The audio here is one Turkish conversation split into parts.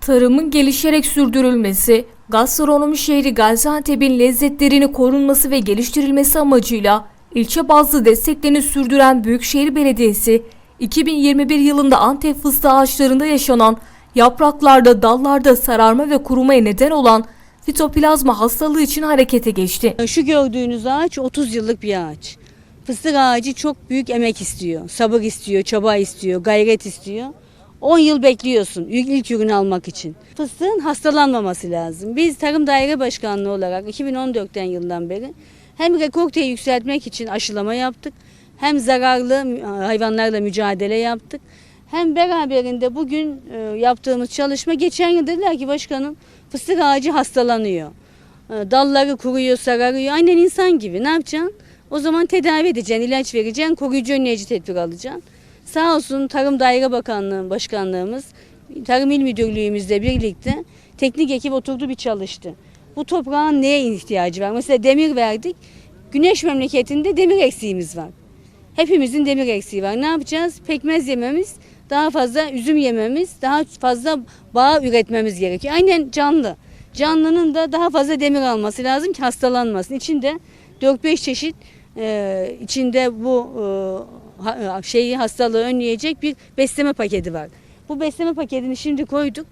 Tarımın gelişerek sürdürülmesi, gastronomi şehri Gaziantep'in lezzetlerini korunması ve geliştirilmesi amacıyla ilçe bazlı desteklerini sürdüren Büyükşehir Belediyesi, 2021 yılında Antep fıstığı ağaçlarında yaşanan yapraklarda, dallarda sararma ve kurumaya neden olan fitoplazma hastalığı için harekete geçti. Şu gördüğünüz ağaç 30 yıllık bir ağaç. Fıstık ağacı çok büyük emek istiyor. Sabır istiyor, çaba istiyor, gayret istiyor. 10 yıl bekliyorsun ilk, ilk ürünü almak için. Fıstığın hastalanmaması lazım. Biz Tarım Daire Başkanlığı olarak 2014'ten yıldan beri hem rekorteyi yükseltmek için aşılama yaptık. Hem zararlı hayvanlarla mücadele yaptık. Hem beraberinde bugün e, yaptığımız çalışma geçen yıl dediler ki başkanım fıstık ağacı hastalanıyor. E, Dalları kuruyor, sararıyor. Aynen insan gibi. Ne yapacaksın? O zaman tedavi edeceksin, ilaç vereceksin, koruyucu önleyici tedbir alacaksın. Sağ olsun Tarım Daire Bakanlığı Başkanlığımız, Tarım İl Müdürlüğümüzle birlikte teknik ekip oturdu bir çalıştı. Bu toprağın neye ihtiyacı var? Mesela demir verdik. Güneş memleketinde demir eksiğimiz var. Hepimizin demir eksiği var. Ne yapacağız? Pekmez yememiz, daha fazla üzüm yememiz, daha fazla bağ üretmemiz gerekiyor. Aynen canlı. Canlının da daha fazla demir alması lazım ki hastalanmasın. İçinde 4-5 çeşit e, içinde bu e, şeyi hastalığı önleyecek bir besleme paketi var. Bu besleme paketini şimdi koyduk.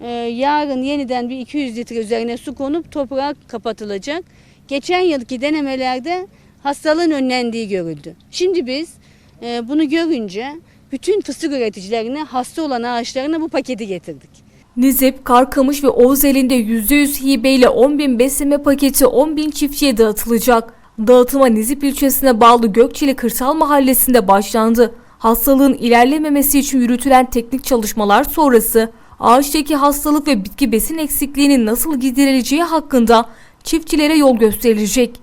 E, yarın yeniden bir 200 litre üzerine su konup toprağa kapatılacak. Geçen yılki denemelerde hastalığın önlendiği görüldü. Şimdi biz e, bunu görünce bütün fıstık üreticilerine hasta olan ağaçlarına bu paketi getirdik. Nizip, Karkamış ve Oğuz elinde %100 hibeyle 10 bin besleme paketi 10 bin çiftçiye dağıtılacak. Dağıtıma Nizip ilçesine bağlı Gökçeli Kırsal Mahallesi'nde başlandı. Hastalığın ilerlememesi için yürütülen teknik çalışmalar sonrası ağaçtaki hastalık ve bitki besin eksikliğinin nasıl giderileceği hakkında çiftçilere yol gösterilecek.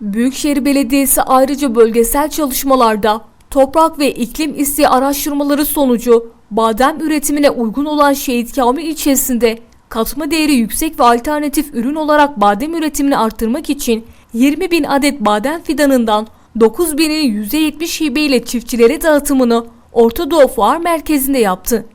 Büyükşehir Belediyesi ayrıca bölgesel çalışmalarda toprak ve iklim isteği araştırmaları sonucu badem üretimine uygun olan Şehit Kamil ilçesinde katma değeri yüksek ve alternatif ürün olarak badem üretimini arttırmak için 20 bin adet badem fidanından 9 binin %70 hibe ile çiftçilere dağıtımını Orta Doğu Fuar Merkezi'nde yaptı.